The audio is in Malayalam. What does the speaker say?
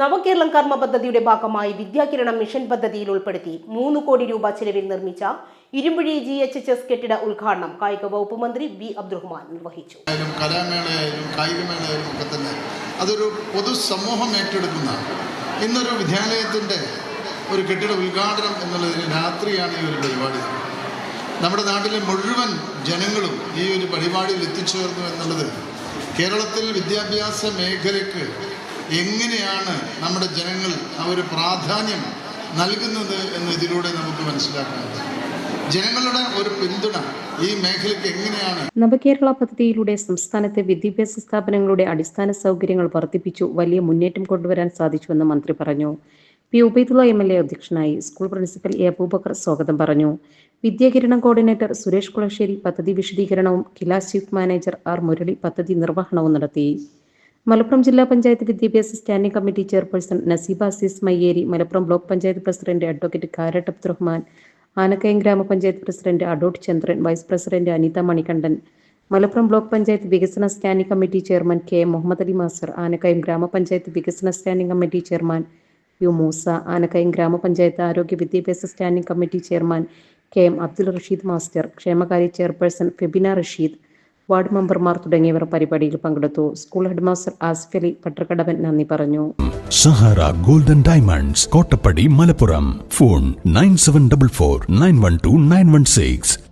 നവകേരളം കർമ്മ പദ്ധതിയുടെ ഭാഗമായി വിദ്യാകിരണം മിഷൻ പദ്ധതിയിൽ ഉൾപ്പെടുത്തി മൂന്ന് കോടി രൂപ ചെലവിൽ നിർമ്മിച്ച Irumbuzhi G H H S കെട്ടിട ഉദ്ഘാടനം കായിക വകുപ്പ് മന്ത്രി വി അബ്ദുറഹ്മാൻ നിർവഹിച്ചു. അതൊരു പൊതു സമൂഹം ഏറ്റെടുക്കുന്ന ഇന്നൊരു വിദ്യാലയത്തിന്റെ ഒരു കെട്ടിട ഉദ്ഘാടനം എന്നുള്ളതിന് രാത്രിയാണ് ഈ ഒരു പരിപാടി. നമ്മുടെ നാട്ടിലെ മുഴുവൻ ജനങ്ങളും ഈ ഒരു പരിപാടിയിൽ എത്തിച്ചേർന്നു എന്നുള്ളത് കേരളത്തിൽ വിദ്യാഭ്യാസ മേഖലയ്ക്ക് എങ്ങനെയാണ് നമ്മുടെ ജനങ്ങൾ ആ ഒരു പ്രാധാന്യം നൽകുന്നത് എന്ന് ഇതിലൂടെ നമുക്ക് മനസ്സിലാക്കാൻ ജനങ്ങളുടെ ഒരു പിന്തുണ ഈ മേഖലയ്ക്ക് എങ്ങനെയാണ്? നവകേരള പദ്ധതിയിലൂടെ സംസ്ഥാനത്തെ വിദ്യാഭ്യാസ സ്ഥാപനങ്ങളുടെ അടിസ്ഥാന സൗകര്യങ്ങൾ വർദ്ധിപ്പിച്ചു വലിയ മുന്നേറ്റം കൊണ്ടുവരാൻ സാധിച്ചുവെന്ന് മന്ത്രി പറഞ്ഞു. P Ubaidulla M L A അധ്യക്ഷനായി സ്കൂൾ പ്രിൻസിപ്പൽ എ അബൂബക്കർ സ്വാഗതം പറഞ്ഞു. വിദ്യാകിരണം കോർഡിനേറ്റർ സുരേഷ് കുളശ്ശേരി പദ്ധതി വിശദീകരണവും കിലാസ് ചീഫ് മാനേജർ ആർ മുരളി പദ്ധതി നിർവഹണവും നടത്തി. മലപ്പുറം ജില്ലാ പഞ്ചായത്ത് വിദ്യാഭ്യാസ standing committee chairperson Naseeba Azeez Mayyeri Malappuram block panchayat president advocate Karat Abdurahman Anakkayam grama panchayat president അഡോട്ട് Chandran vice president Anitha Manikandan Malappuram block panchayat വികസന standing committee chairman K Muhammad Ali master Anakkayam grama panchayat വികസന standing committee chairman U Moosa Anakkayam grama panchayat ആരോഗ്യ വിദ്യാഭ്യാസ standing committee chairman K M Abdul Rasheed master ക്ഷേമകാര്യ ചെയർപേഴ്സൺ ഫെബിന റഷീദ് വാർഡ് മെമ്പർമാർ തുടങ്ങിയവർ പരിപാടിയിൽ പങ്കെടുത്തു. സ്കൂൾ ഹെഡ്മാസ്റ്റർ ആസിഫ് അലി പട്ടർക്കടവൻ നന്ദി പറഞ്ഞു. Sahara golden diamonds Kottappadi Malappuram. Phone nine seven double four nine one two nine one six.